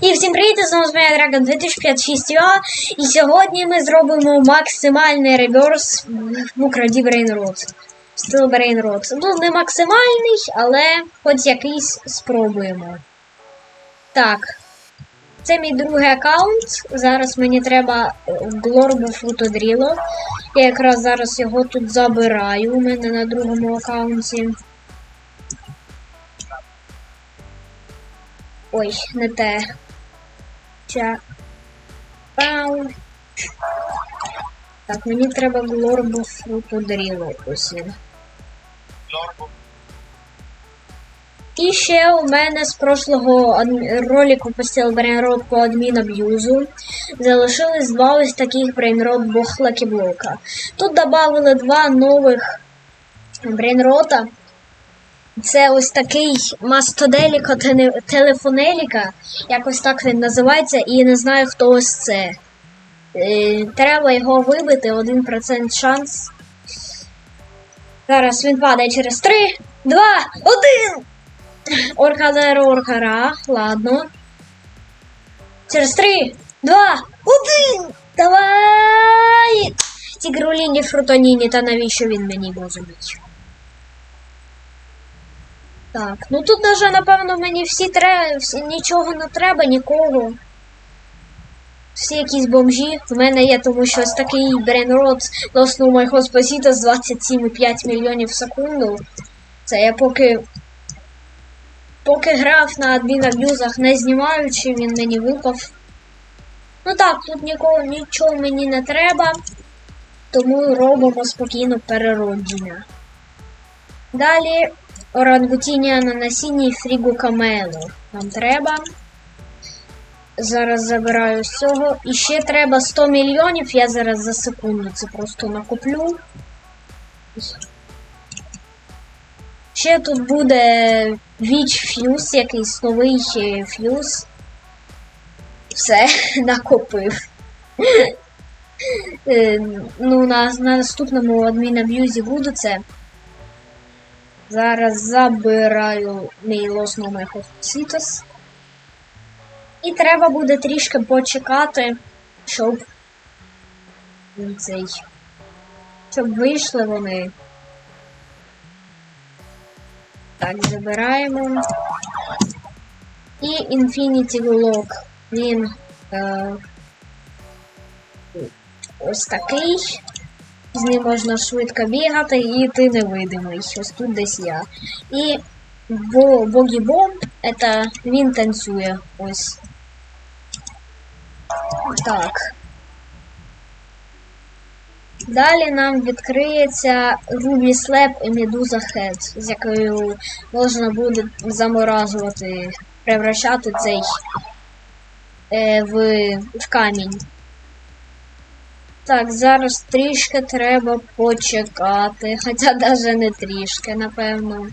І всім привіт, з мене Dragon 2056 UA. І сьогодні ми зробимо максимальний реверс в Украді Brainrot. Стил Brainrot. Ну, не максимальний, але хоч якийсь спробуємо. Так. Це мій другий аккаунт. Зараз мені треба Глорбу Футодріло. Я якраз зараз його тут забираю у мене на другому аккаунті. Ой, не те. Ча. Пау. Так, мені треба глорбу фрутодріло. Ось він. І ще у мене з прошлого ролику по по адмін аб'юзу залишились два ось таких Brainrot бохлаки блока. Тут додали два нових Brainrota. Це ось такий мастоделіко телефонеліка, якось так він називається, і не знаю, хто ось це. Е, треба його вибити, 1% шанс. Зараз він падає через 3, 2, 1! Оркадер оркара, ладно. Через 3, 2, 1! Давай! Тігруліні фрутоніні, та навіщо він мені розуміє? Так, ну тут даже, напевно, мені всі треба, нічого не треба, нікого. Всі якісь бомжі. В мене є, тому що ось такий брейнрот на основу моєго спасіта з 27,5 мільйонів в секунду. Це я поки. Поки грав на адмінаб'юзах не знімаючи, він мені випав. Ну так, тут нікого нічого мені не треба. Тому робимо спокійно переродження. Далі орангутіння на насінні фрігу камелу. Нам треба. Зараз забираю з цього. І ще треба 100 мільйонів. Я зараз за секунду це просто накуплю. Ще тут буде Віч фьюз, якийсь новий е, фьюз. Все, накопив. Е, Ну, на, на наступному адмінаб'юзі буду це. Зараз забираю мій лос номер. І треба буде трішки почекати, щоб цей. Щоб вийшли вони. Так, забираємо. І Infinity Glock. Він е, ось такий. З ним можна швидко бігати, і ти невидимий. Ось тут десь я. І бо Бомб, це він танцює. Ось. Так. Далі нам відкриється Ruby Slab і Medusa Head, з якою можна буде заморажувати, превращати цей е, в, в камінь. Так, зараз трішки треба почекати. Хоча навіть не трішки, напевно.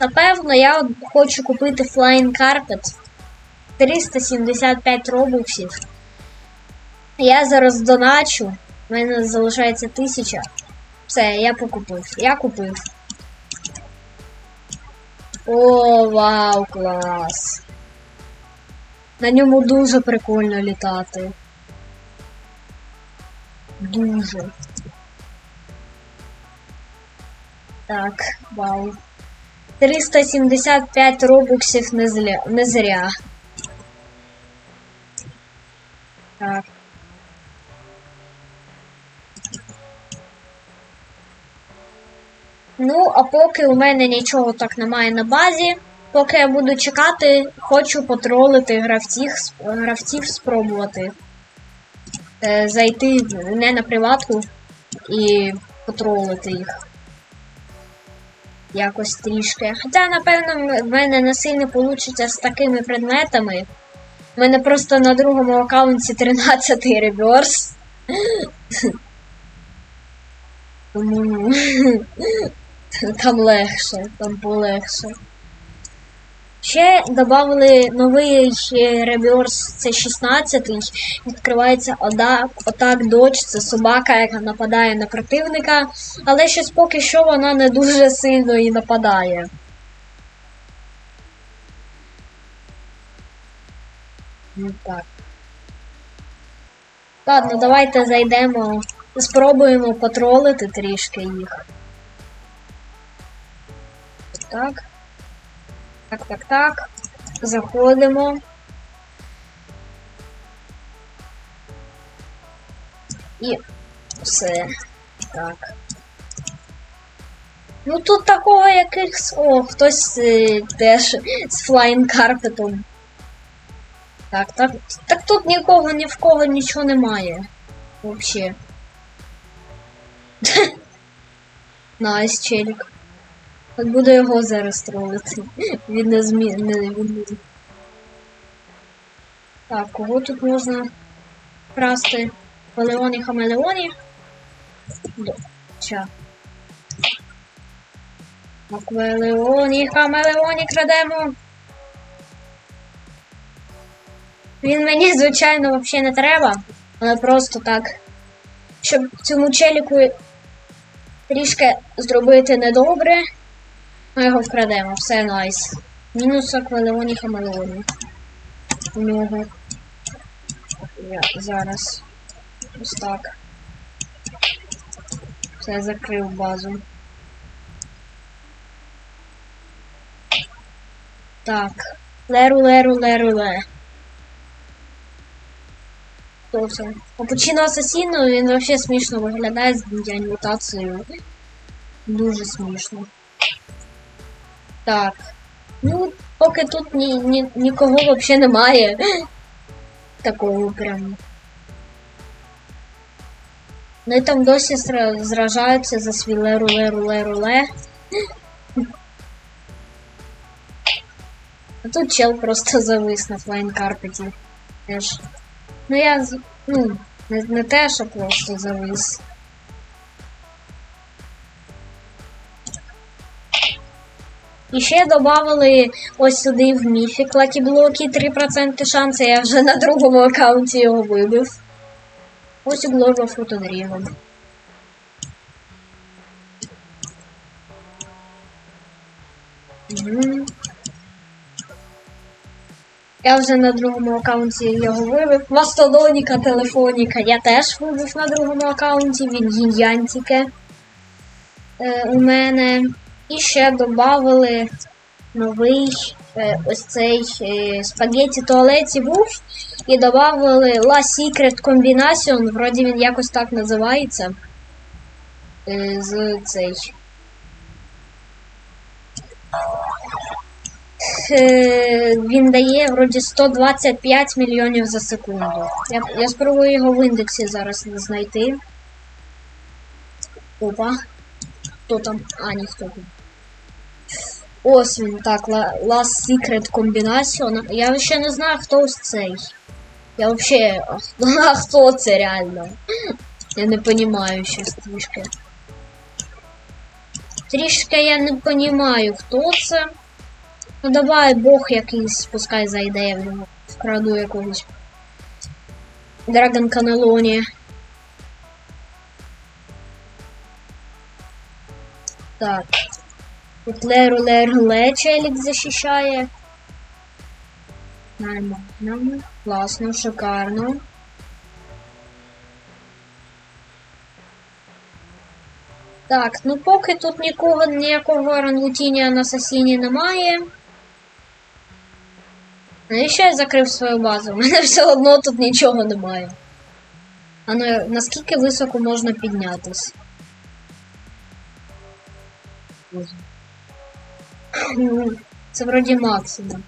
Напевно, я от хочу купити Flying Carpet. 375 робоксів. Я зараз доначу. У мене залишається 1000. Все, я покупив. Я купив. О, вау, клас. На ньому дуже прикольно літати. Дуже. Так, вау. 375 робоксів не зря. Не зря. Так. Ну, а поки у мене нічого так немає на базі, поки я буду чекати, хочу потролити гравців, гравців спробувати. Е, зайти не на приватку і потролити їх. Якось трішки. Хоча, напевно, в мене не сильно вийде з такими предметами. У мене просто на другому аккаунті 13 реверс. Тому там легше, там полегше. Ще додали новий е, реверс, це 16-й. Відкривається Ода- Отак Доч, це собака, яка нападає на противника, але щось поки що вона не дуже сильно і нападає. Ну, Так. Ладно, давайте зайдемо. Спробуємо потролити трішки їх. Так. Так, так. Заходимо. І все. Так. Ну тут такого якихось. О, хтось е, теж з флайн карпетом. Так, так. Так тут нікого ні в кого нічого немає. Вообще. Найс, челік. От буду його зараз тролити. Він не змі... він. Так, кого тут можна красти? Халеоні хамелеоні. Ча. Аквелеоні, хамелеоні крадемо. Він мені, звичайно, взагалі не треба, але просто так. Щоб цьому челіку трішки зробити недобре, ми його вкрадемо. Все найс. Мінус аквелеоні хамелеоні. Нього. Я зараз. Ось так. Все, закрив базу. Так. Леру, леру, леру, ле. Це? Капучино Асасіно, він вообще смішно виглядає з мутацією. Дуже смішно. Так. Ну, поки тут ні, ні, нікого взагалі немає. Такого прям. Вони там досі зра- зражаються за свій леру, леру, леру, ле. А тут чел просто завис на флайн карпеті. Теж. Ну я ну, не, не те, що просто завис. І ще додали ось сюди в міфік Lucky блоки 3% шанси. Я вже на другому аккаунті його вибив. Ось у Global Fruit Dragon. Я вже на другому аккаунті його вивив. Мастодоніка, телефоніка. Я теж вивив на другому аккаунті від Гін'янтіки. Е, у мене. І ще додали новий е, ось цей е, спагетті туалеті був. І додали La Secret Combination, вроді він якось так називається. Е, з цей. Він дає вроді 125 мільйонів за секунду. Я, я спробую його в індексі зараз знайти. Опа. Хто там? А, ніхто тут. Ось він, так, Last Secret Combination. Я ще не знаю, хто ось цей. Я вообще. А хто, це реально? Я не понимаю щас трішки. Трішки я не понимаю, хто це. Ну давай Бог якийсь пускай зайде, я в нього вкраду якогось. Драгон Канелоні. Так. Тут Леру Леру Ле челік захищає. Нормально. Класно, шикарно. Так, ну поки тут нікого, ніякого орангутіння на Сасіні немає. Ну і ще я закрив свою базу. У мене все одно тут нічого немає. А ну наскільки високо можна піднятись? Це вроді максимум.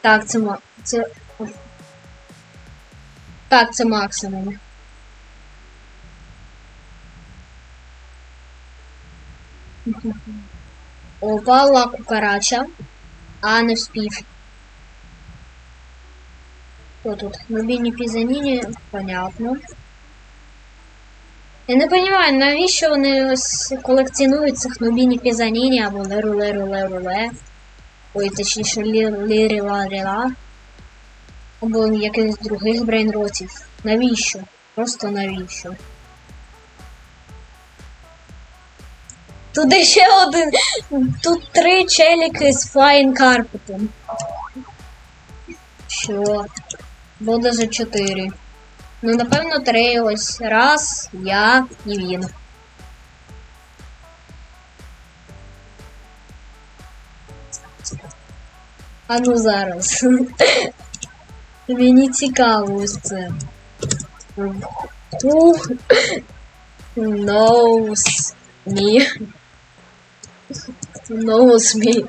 Так, це ма... це. Так, це максимум. Опала кукарача. А, не вспів. Що тут? Мобільні пізаніні, понятно. Я не розумію, навіщо вони ось колекціонують цих нобіні пізаніні або леру леру леру ле. Ой, точніше лірі ла ла Або якихось других брейнротів. Навіщо? Просто навіщо? Тут ще один. Тут три челіки з флайн карпетом. Що? Буде за чотири. Ну, напевно, три ось. Раз, я і він. А ну зараз. Мені цікаво ось це. Ух. Knows me. Knows me.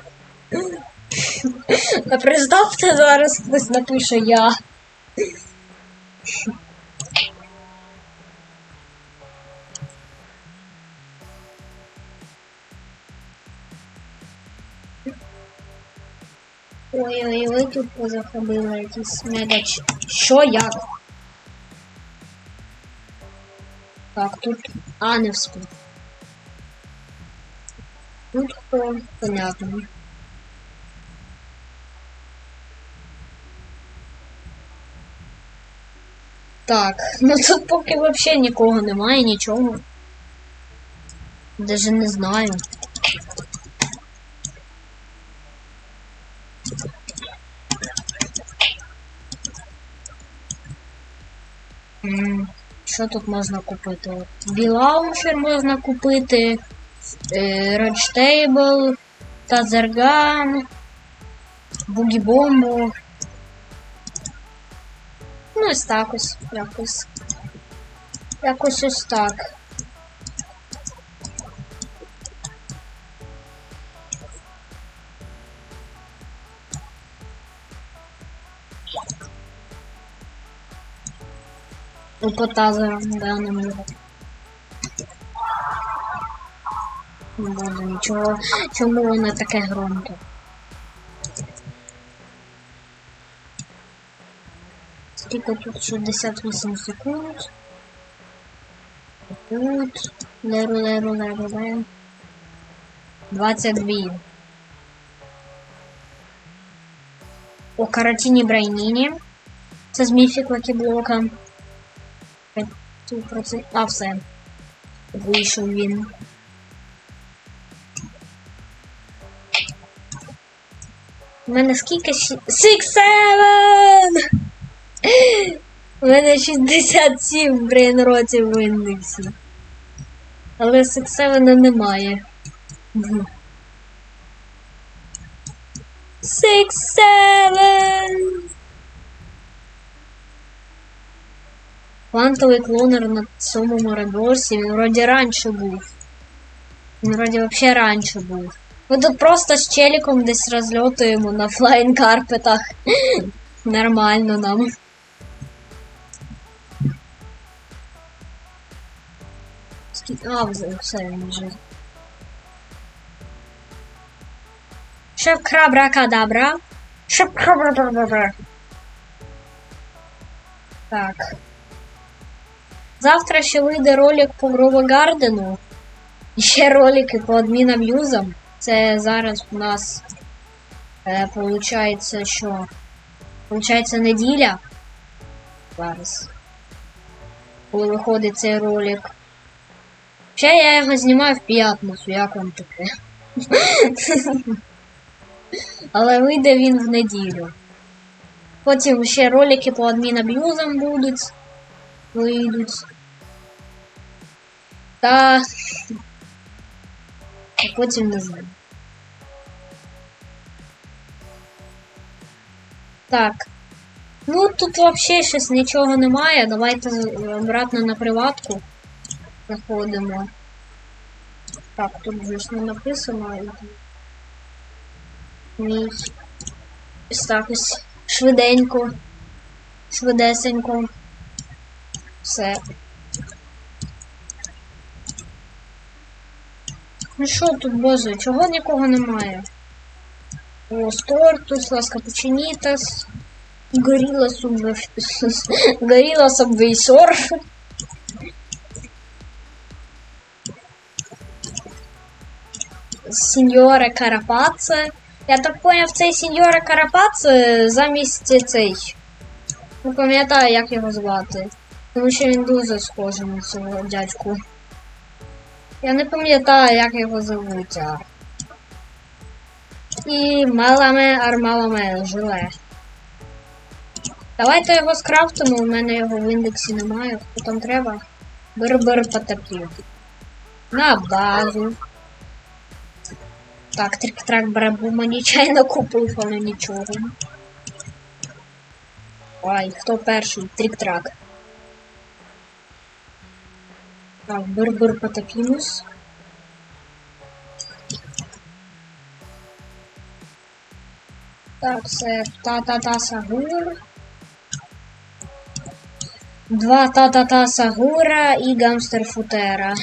А представте, зараз хтось напише я. Ой-ой-ой, тут позаходили якісь мегач. Що як? Так, тут. А. Тут хто? Понятно. Так, ну тут поки вообще нікого немає, нічого. Даже не знаю. Що тут можна купити? Білаунчер можна купити, е, Роджтейбл, Тазерган, Бугібомбу. Ну, ось так ось, якось. Якось ось так. У кота зараз, да, не. Не нічого. Чому воно таке громке? Скільки тут 68 секунд. Тут. Леру, леру, леру, леру. 22. О каратіні Брайніні. Це з міфік Лакіблока. 5%. А все. Вийшов він. У мене скільки? 6-7! У мене 67 брейнротів в індексі. Але 6-7 немає. 6-7! Квантовий клонер на цьому редорсі, він вроді раніше був. Він вроді вообще раніше був. Ми тут просто з челіком десь розльотуємо на флайн карпетах. Нормально нам. А, все, він вже. Шепкрабракадабра. Шепкрабракадабра. Так. Завтра ще вийде ролик по Грова Гардену. І ще ролики по адмінаб'юзам. Це зараз у нас е, получається, що. Получається неділя. Зараз. Коли виходить цей ролик. Ще я його знімаю в п'ятницю, як вам таке. Але вийде він в неділю. Потім ще ролики по адмінаб'юзам будуть. Вийдуть. Та. А потім не знаю. Так. Ну тут вообще щось нічого немає. Давайте обратно на приватку заходимо. Так, тут вже ж не написано. Мій. Ось так ось. Швиденько. Швидесенько. Все. Ну що тут, боже, чого нікого немає? О, Стортус, Ласкапучинітас, Горіла Субвей... Горіла Субвейсор. Сеньоре Карапаце. Я так поняв, цей сеньоре Карапаце замість цей. Не пам'ятаю, як його звати. Тому що він дуже схожий на цього дядьку. Я не пам'ятаю, як його звуть. а. І маламе армаламе жиле. Давайте його скрафтимо, у мене його в індексі немає. Хто там треба? Бир-бир потопів. На базу. Так, трик-трак брабума нечайно купив, але нічого. Ой, хто перший? Трик-трак. Так, бир-бир потопімус. Так, це та-та-та. Два та-та-та Сагура і Гамстер Футера.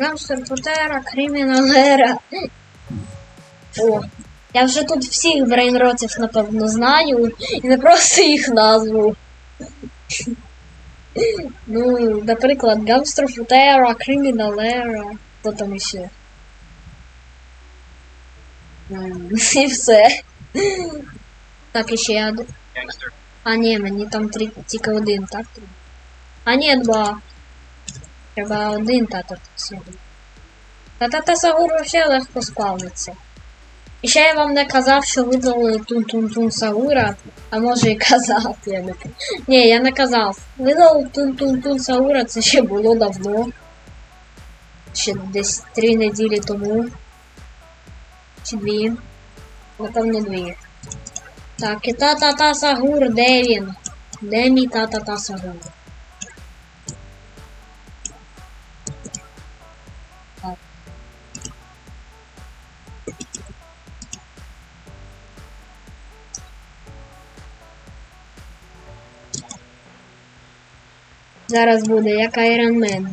Гамстер Футера, Криміналера. О, я вже тут всіх брейнротів, напевно, знаю. І не просто їх назву. Ну, наприклад, Гамстер Футера, Криміналера. Хто там іще? М, І все. Так, іще я. д- Gangster. А, ні, мені там три, тільки один, так? А, ні, два. Треба один тата Сагур. Та тата Сагур вообще легко спавниться. І ще я вам не казав, що видали тун-тун-тун Саура, а може і казав, я не. Ні, я не казав. Видали тун-тун-тун Саура, це ще було давно. Ще десь три неділі тому. Чи дві. Напевно, дві. Так, і та-та-та Сагур, де він? Де мій та-та-та Сагур? Зараз буде як Iron Man.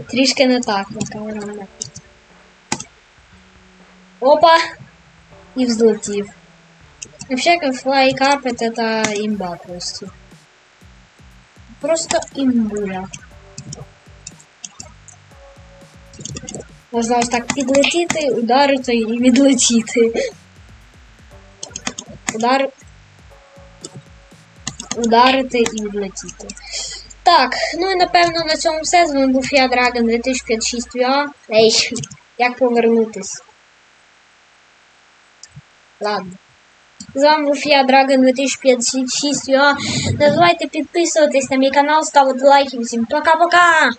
Трішки не так, як Iron Man. Опа! И взлетів. Вообще, как Carpet это имба просто. Просто імбуля. Можна ось так підлетіти, ударити і відлетіти. Удар. Ударити і відлетіти. Так, ну і напевно на цьому все. З вами був я Dragon 2056 UA. Ей, як повернутись? Ладно. З вами був я, Dragon 2056 UA. Не забувайте підписуватись на мій канал, ставити лайки. Всім пока-пока!